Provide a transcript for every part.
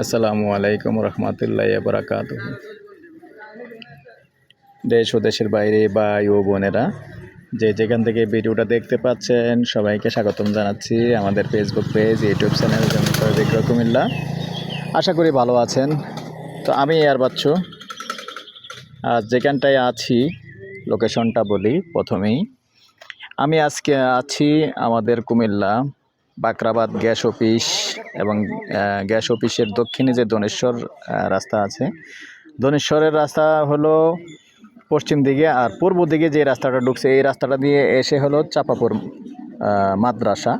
আসসালামু আলাইকুম রহমতুল্লাহ বরাকাত দেশ ও দেশের বাইরে বা ও বোনেরা, যে যেখান থেকে ভিডিওটা দেখতে পাচ্ছেন, সবাইকে স্বাগতম জানাচ্ছি আমাদের ফেসবুক পেজ ইউটিউব চ্যানেল জমিক কুমিল্লা আশা করি ভালো আছেন। তো আমি আর বাচ্চু। আর যেখানটায় আছি লোকেশনটা বলি প্রথমেই। আমি আজকে আছি আমাদের কুমিল্লা। বাকরাবাদ গ্যাস অফিস এবং গ্যাস অফিসের দক্ষিণে যে দনেশ্বর রাস্তা আছে দনেশ্বরের রাস্তা হলো পশ্চিম দিকে আর পূর্ব দিকে যে রাস্তাটা ঢুকছে, এই রাস্তাটা দিয়ে এসে হলো চাপাপুর মাদ্রাসা।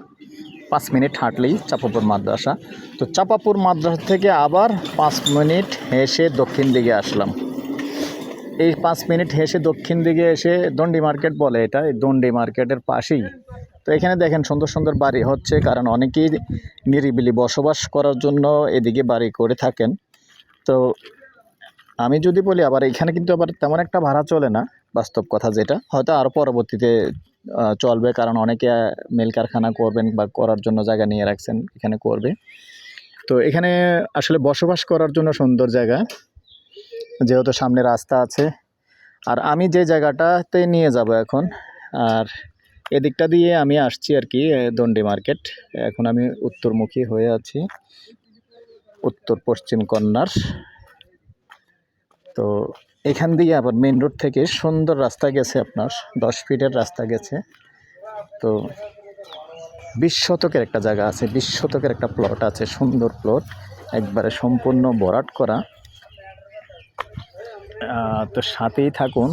পাঁচ মিনিট হাঁটলেই চাপাপুর মাদ্রাসা। তো চাপাপুর মাদ্রাসা থেকে আবার পাঁচ মিনিট হেসে দক্ষিণ দিকে আসলাম। এই পাঁচ মিনিট হেসে দক্ষিণ দিকে এসে দণ্ডি মার্কেট বলে এটা, এই দণ্ডি মার্কেটের পাশেই তো এখানে দেখেন সুন্দর সুন্দর বাড়ি হচ্ছে, কারণ অনেকেই নিরিবিলি বসবাস করার জন্য এদিকে বাড়ি করে থাকেন। তো আমি যদি বলি, আবার এখানে কিন্তু আবার তেমন একটা ভাড়া চলে না, বাস্তব কথা যেটা। হয়তো আরও পরবর্তীতে চলবে, কারণ অনেকে মিল কারখানা করবেন বা করার জন্য জায়গা নিয়ে রাখছেন, এখানে করবে। তো এখানে আসলে বসবাস করার জন্য সুন্দর জায়গা, যেহেতু সামনে রাস্তা আছে। আর আমি যে জায়গাটাতে নিয়ে যাব এখন, আর এদিকটা দিয়ে আমি আসছি আর কি দণ্ডি মার্কেট। এখন আমি উত্তরমুখী হয়ে আছি। উত্তর পশ্চিম কন্যার তো এখান দিয়ে আবার মেন রোড থেকে সুন্দর রাস্তা গেছে আপনার, দশ ফিটের রাস্তা গেছে। তো বিশ শতকের একটা জায়গা আছে, বিশ শতকের একটা প্লট আছে, সুন্দর প্লট একবারে সম্পূর্ণ ভরাট করা। তো সাথেই থাকুন।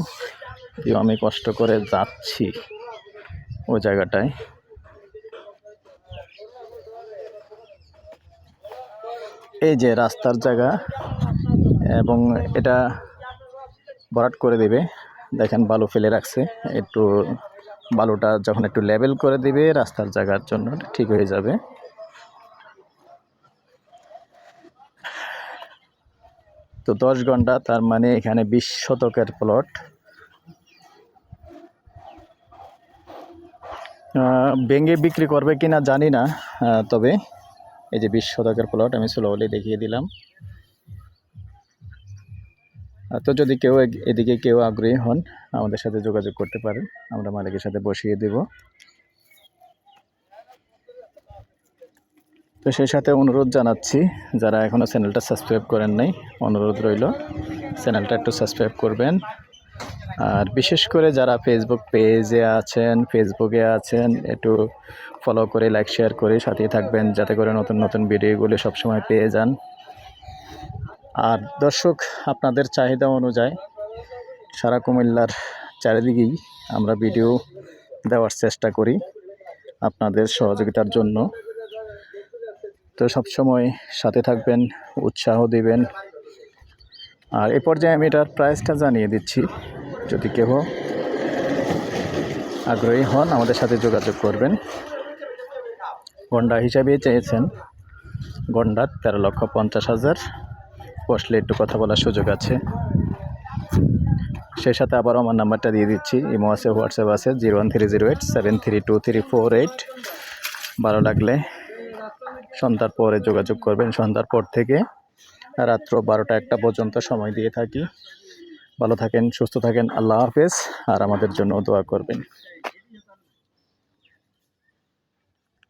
আমি কষ্ট করে যাচ্ছি। ও জায়গাটায়। এই যে রাস্তার জায়গা, এবং এটা ভরাট করে দেবে। দেখেন বালু ফেলে রাখছে। একটু বালুটা যখন একটু লেভেল করে দিবে, রাস্তার জায়গার জন্য ঠিক হয়ে যাবে। তো দশ ঘণ্টা, তার মানে এখানে বিশ শতকের প্লট ভেঙে বিক্রি করবে কিনা জানি না তবে এই যে বিশ শতকের প্লট আমি স্লোলি দেখিয়ে দিলাম। তো যদি কেউ এদিকে কেউ আগ্রহী হন, আমাদের সাথে যোগাযোগ করতে পারেন। আমরা মালিকের সাথে বসিয়ে দেব। তো সেই সাথে অনুরোধ জানাচ্ছি, যারা এখনও চ্যানেলটা সাবস্ক্রাইব করেন নাই, অনুরোধ রইল চ্যানেলটা একটু সাবস্ক্রাইব করবেন। আর বিশেষ করে যারা ফেসবুক পেজে আছেন ফেসবুকে আছেন, একটু ফলো করে লাইক শেয়ার করে সাথে থাকবেন, যাতে করে নতুন নতুন ভিডিওগুলো সবসময় পেয়ে যান। আর দর্শক, আপনাদের চাহিদা অনুযায়ী সারা কুমিল্লার চারিদিকেই আমরা ভিডিও দেওয়ার চেষ্টা করি আপনাদের সহযোগিতার জন্য। তো সবসময় সাথে থাকবেন, উৎসাহ দিবেন। আর এ পর্যায়ে আমি এটার প্রাইসটা জানিয়ে দিচ্ছি। যদি কেহ আগ্রহী হন, আমাদের সাথে যোগাযোগ করবেন। গন্ডা হিসাবে চেয়েছেন। গন্ডা তেরো লক্ষ পঞ্চাশ হাজার। বসলে একটু কথা বলার সুযোগ আছে। সেই সাথে আবার আমার নাম্বারটা দিয়ে দিচ্ছি। ইমো আছে, হোয়াটসঅ্যাপ আছে, zero one three zero eight, seven three two three four eight. ভালো লাগলে সন্ধ্যার পরে যোগাযোগ করবেন। সন্ধ্যার পর থেকে রাত্র বারোটা একটা পর্যন্ত সময় দিয়ে থাকি। ভালো থাকেন সুস্থ থাকেন আল্লাহ হাফেজ আর আমাদের জন্য দোয়া করবেন।